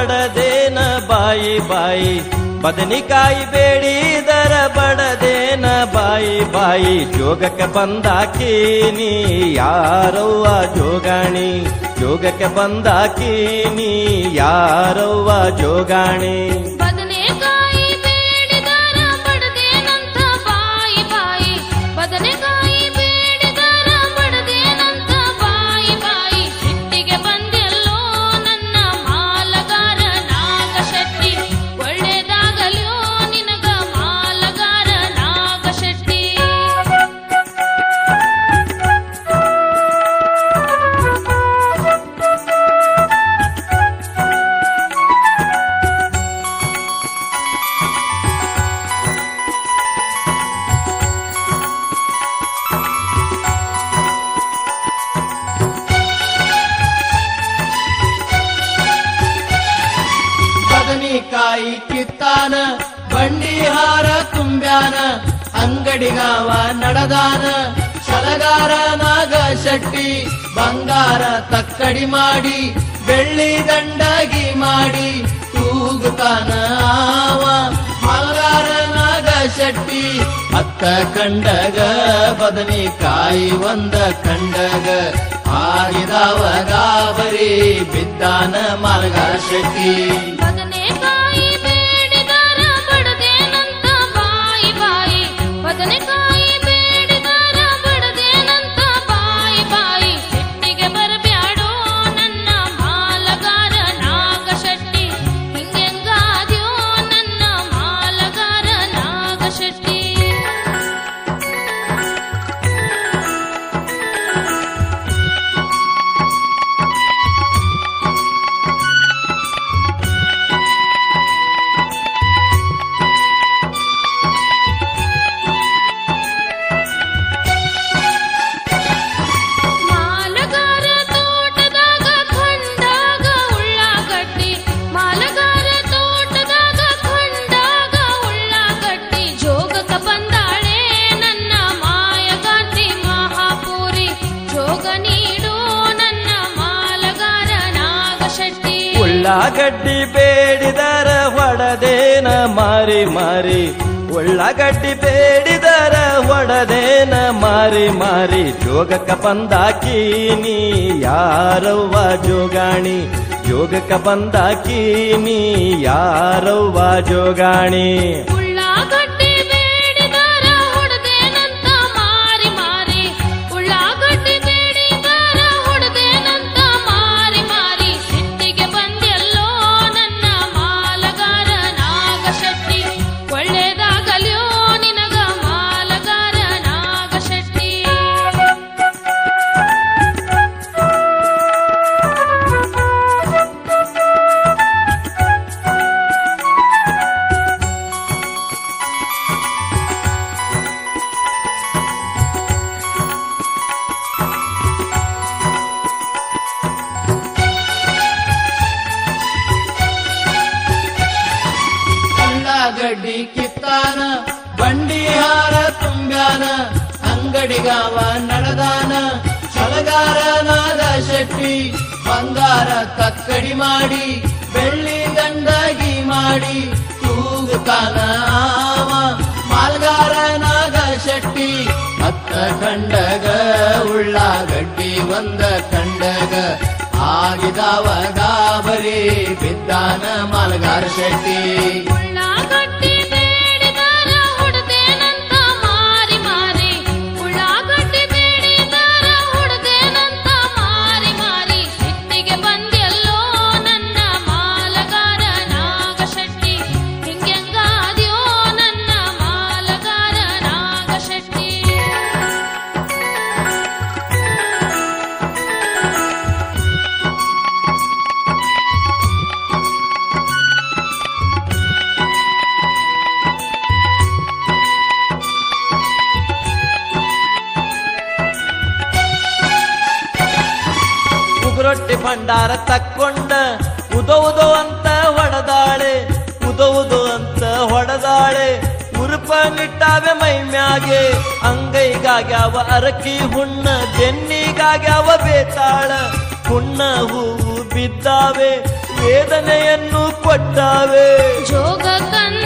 ಬಡದೇನ ಬಾಯಿ ಬಾಯಿ ಬದನಿಕಾಯಿ ಬೇಡಿದರ ಬಡದೇನ ಬಾಯಿ ಬಾಯಿ, ಜೋಗಕ್ಕೆ ಬಂದಾಕೀನಿ ಯಾರವ್ವ ಜೋಗಾಣಿ? ಜೋಗಕ್ಕೆ ಬಂದಾಕೀನಿ ಯಾರವ್ವ ಜೋಗಾಣಿ? ಬದನಿಕಾಯಿ ಕಿತ್ತಾನ ಬಂಡಿಹಾರ ತುಂಬ್ಯಾನ ಅಂಗಡಿಗಾವ ನಡದಾನ. ಸಲಗಾರ ನಾಗ ಶೆಟ್ಟಿ, ಬಂಗಾರ ತಕ್ಕಡಿ ಮಾಡಿ, ಬೆಳ್ಳಿ ದಂಡಾಗಿ ಮಾಡಿ ತೂಗುತ್ತಾನ ಆವ. ಮಲಗಾರ ನಾಗ ಶೆಟ್ಟಿ ಅತ್ತ ಕಂಡಗ ಬದನಿಕಾಯಿ ಒಂದ ಕಂಡಗ ಆಗಿದಾವ ಗಾಬರಿ ಬಿದ್ದಾನ ಮಲಗಾರ ಶೆಟ್ಟಿ. ಬದನೆಕಾಯಿ ಬೇಡಿದರ ಉಳ್ಳಾಗಡ್ಡಿ ಬೇಡಿದರ ಹೊಡದೇನ ಮಾರಿ ಮಾರಿ. ಉಳ್ಳಾಗಡ್ಡಿ ಬೇಡಿದರ ಹೊಡದೇನ ಮಾರಿ ಮಾರಿ. ಜೋಗಕ್ಕ ಬಂದಾಕಿ ನೀ ಯಾರವ್ವ ಜೋಗಾಣಿ? ಜೋಗಕ್ಕ ಬಂದಾಕಿ ನೀ ಯಾರವ್ವ ಜೋಗಾಣಿ? ತುಂಬ್ಯಾನ ಅಂಗಡಿಗಾವ ನಡದಾನ ಸಲಗಾರನಾದ ಶೆಟ್ಟಿ, ಬಂಗಾರ ತಕ್ಕಡಿ ಮಾಡಿ, ಬೆಳ್ಳಿ ದಂಡಾಗಿ ಮಾಡಿ ತೂಗುತ್ತಾನ ಮಾಲ್ಗಾರನಾದ ಶೆಟ್ಟಿ, ಹತ್ತ ಕಂಡಗ ಉಳ್ಳಾಗಡ್ಡಿ ಒಂದ ಕಂಡಗ ಆಗಿದಾವ ಗಾಬರಿ, ಬಿದ್ದಾನ ಮಾಲ್ಗಾರ ಶೆಟ್ಟಿ. ಭಂಡಾರ ತಕ್ಕೊಂಡ ಉದೋ ಅಂತ ಹೊಡೆದಾಳೆ ಉದೋ ಅಂತ ಹೊಡೆದಾಳೆ. ಉರುಪ ನಿಟ್ಟಾವೆ ಮೈ ಮ್ಯಾಗೆ ಅಂಗೈಗಾಗ್ಯಾವ ಅರಕಿ ಹುಣ್ಣ ಜೆನ್ನಿಗಾಗ್ಯಾವ ಬೇತಾಳ. ಹುಣ್ಣ ಹೂವು ಬಿದ್ದಾವೆ, ವೇದನೆಯನ್ನು ಕೊಟ್ಟಾವೆ. ಜೋಗಕ್ಕಂತ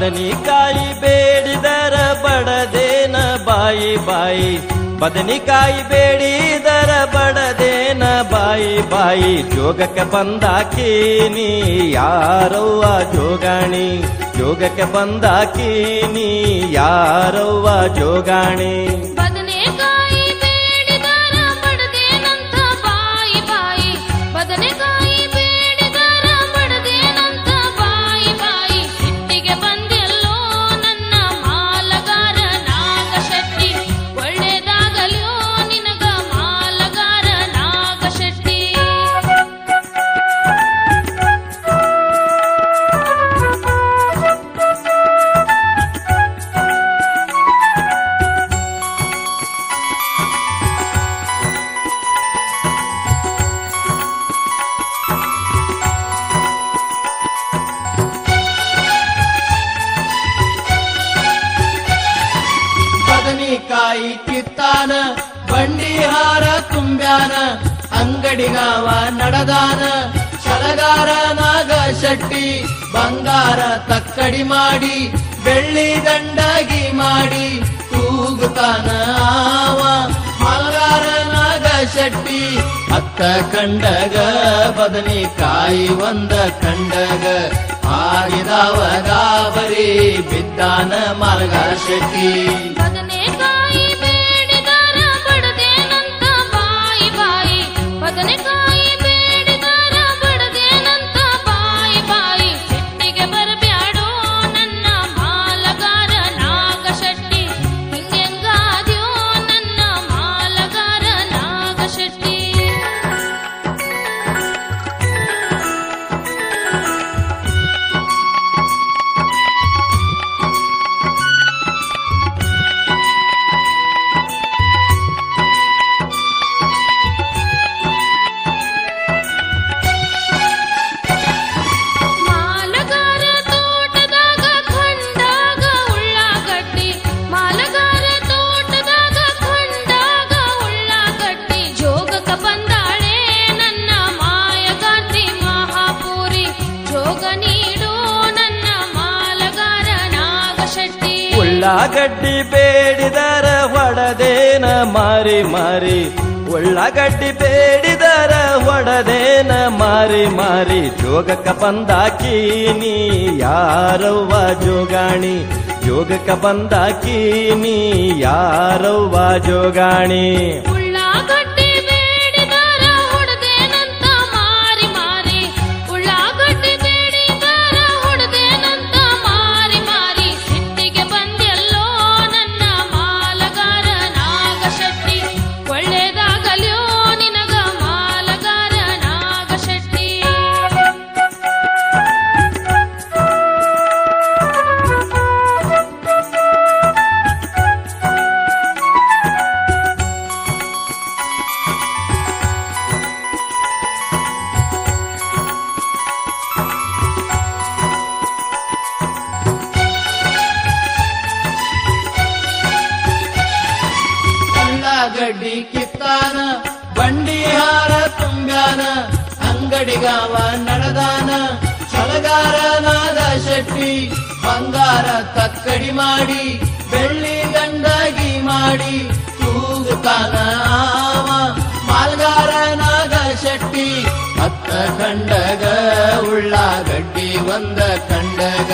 ಬದನಿಕಾಯಿ ಬೇಡಿದರ ಬಡದೇನ ಬಾಯಿ ಬಾಯಿ. ಬದನಿಕಾಯಿ ಬೇಡಿದರ ಬಡದೇನ ಬಾಯಿ ಬಾಯಿ. ಜೋಗಕ್ಕೆ ಬಂದಾಕಿ ನೀ ಯಾರವ್ವ ಜೋಗಾಣಿ? ಜೋಗಕ್ಕೆ ಬಂದಾಕಿ ನೀ ಯಾರವ್ವ ಜೋಗಾಣಿ? ಅಂಗಡಿಗಾವ ನಡದಾನ, ಸಲಗಾರ ನಾಗ ಶೆಟ್ಟಿ, ಬಂಗಾರ ತಕ್ಕಡಿ ಮಾಡಿ, ಬೆಳ್ಳಿ ದಂಡಾಗಿ ಮಾಡಿ ತೂಗುತ್ತಾನ ಮಲ್ಗಾರ ನಾಗ ಶೆಟ್ಟಿ ಅತ್ತ ಕಂಡಗ ಬದನಿಕಾಯಿ ಒಂದ ಕಂಡಗ ಆಗಿದಾವ ಗಾಬರಿ ಬಿದ್ದಾನ ಮಲಗಾರ ಶೆಟ್ಟಿ. ಉಳ್ಳಾಗಡ್ಡಿ ಬೇಡಿದರ ಹೊಡದೇನ ಮಾರಿ ಮಾರಿ. ಉಳ್ಳಾಗಡ್ಡಿ ಬೇಡಿದರ ಹೊಡದೇನ ಮಾರಿ ಮಾರಿ. ಜೋಗಕ್ಕ ಬಂದಾಕೀನಿ ಯಾರವ್ವ ಜೋಗಾಣಿ? ಜೋಗಕ್ಕ ಬಂದಾಕೀನಿ ಯಾರವ್ವ ಜೋಗಾಣಿ? ಬಂಗಾರ ತಕ್ಕಡಿ ಮಾಡಿ, ಬೆಳ್ಳಿ ಗಂಡಾಗಿ ಮಾಡಿ ತೂಗುತ್ತಾನ ಮಾಲ್ಗಾರ ನಾಗ ಶೆಟ್ಟಿ, ಹತ್ತ ಕಂಡಗ ಉಳ್ಳಾಗಡ್ಡಿ, ಒಂದ ಕಂಡಗ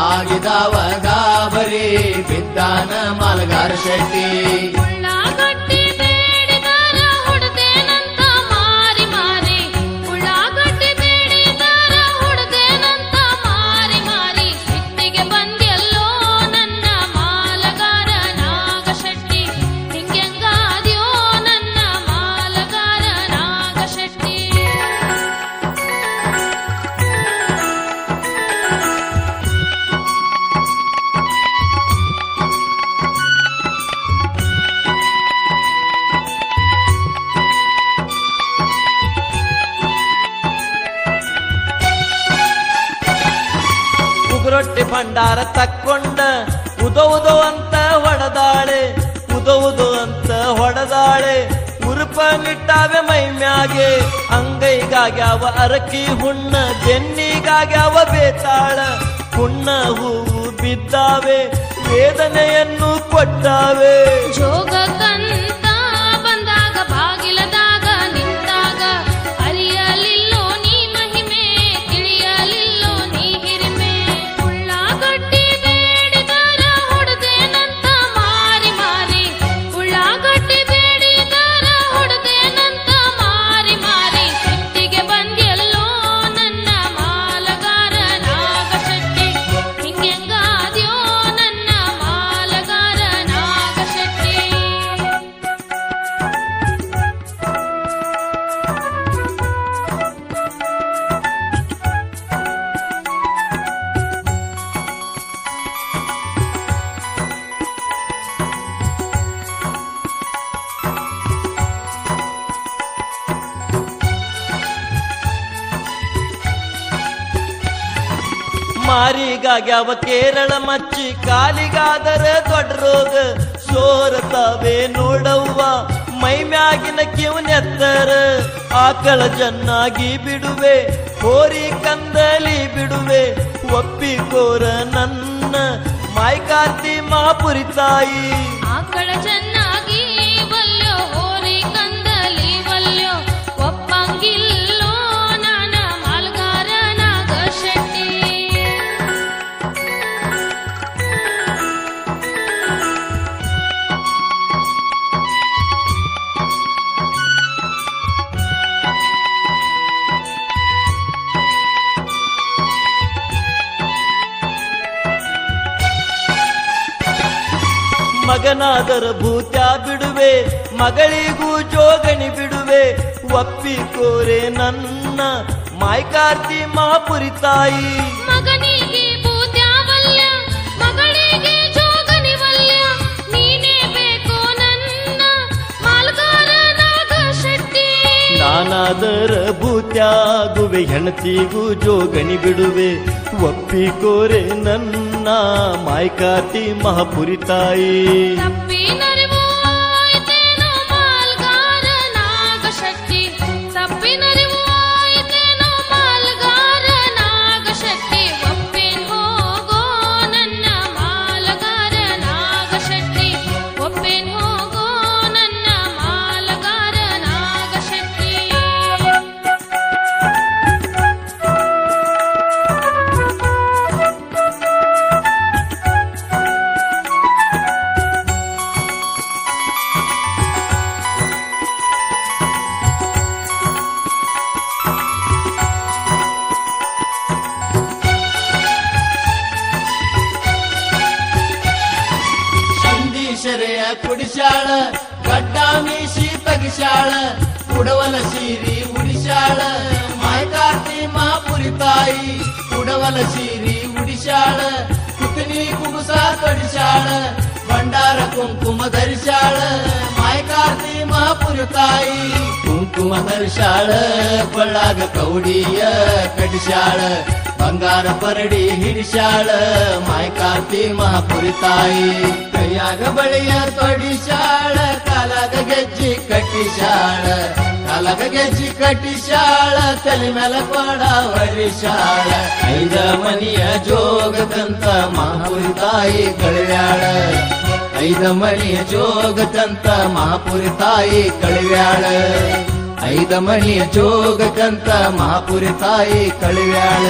ಆಗಿದಾವ ಗಾಬರಿ, ಬಿದ್ದಾನ ಮಾಲ್ಗಾರ ಶೆಟ್ಟಿ. ಉಗುರೊಟ್ಟಿ ಭಂಡಾರ ತಕ್ಕೊಂಡ, ಉದೋ ಉದೋ ಅಂತ ಹೊಡೆದಾಳೆ ಉದೋ ಉದೋ ಅಂತ ಹೊಡೆದಾಳೆ ಉರುಪ ನಿಟ್ಟಾವೆ ಮೈ ಮ್ಯಾಗೆ ಅಂಗೈಗಾಗ್ಯಾವ ಅರಕಿ ಹುಣ್ಣ ಬೆನ್ನಿಗಾಗ್ಯಾವ ಬೇತಾಳ. ಹುಣ್ಣ ಹೂವು ಬಿದ್ದಾವೆ, ವೇದನೆಯನ್ನು ಕೊಟ್ಟಾವೆ. ಜೋಗಕ್ಕಂತ ಮಾರಿಗಾಗ್ಯಾವ ಕೇರಳ ಮಚ್ಚಿ ಕಾಲಿಗಾದರೆ ದೊಡ್ಡ ರೋಗ. ಸೋರತಾವೆ ನೋಡವ್ವ, ಮೈ ಮ್ಯಾಗಿನ ಕಿವನೆತ್ತರ ಆಕಳ ಚೆನ್ನಾಗಿ ಬಿಡುವೆ, ಹೋರಿ ಕಂದಲಿ ಬಿಡುವೆ. ಒಪ್ಪಿಕೋರ ನನ್ನ, ಮಾಯ್ಕಾರ್ತಿ ಮಾಪುರಿ ತಾಯಿ. ಆಕಳ ಚೆನ್ನಾಗಿ ಮಗನಾದರ ಭೂತ್ಯ ಬಿಡುವೆ ಮಗಳಿಗೂ ಜೋಗಣಿ ಬಿಡುವೆ ಒಪ್ಪಿಕೋರೆ ನನ್ನ ಮಾಯ್ಕಾರ್ತಿ ಮಾಪುರಿ ತಾಯಿ. ನಾನಾದರ ನಾನಾದರ ಭೂತ್ಯಾಗುವೆ ಹೆಣತಿಗೂ ಜೋಗಣಿ ಬಿಡುವೆ ಒಪ್ಪಿಕೋರೆ ನನ್ನ ಮಾಯ್ಕಾರ್ತಿ ಮಹಾಪುರಿ ತಾಯಿ ತಪ್ಪಿನರಿವು शरय कुडशाळ गड्डामी शी तगशाळ कुडवल शिरी उडिशाळ माय कार्ती मापुरी ताई कुडवल शिरी उडिशाळ कुतनी कुगुसा कडशाळ भंडार कुंकुम दर्शाळ माय कार्ती मापुरी ताई कुंकुम दर्शाळ पळाग कवडीय कडशाळ अंगार परडी हिरशाळ माय कार्ती महापुरताई कयाग बळिया तोडी शाळ कालाग गेजी कटी शाळ कालाग गेजी कटी शाळ कलिम्याल कोडावली शाळ ऐद मनिय जोग तंत महापुरताई कळव्याळ ऐद मनिय जोग तंत महापुरताई कळव्याळ ಐದ ಮಣಿ ಜೋಗಕ್ಕಂತ ಮಹಾಪುರಿ ತಾಯಿ ಕಳಿವ್ಯಾಳ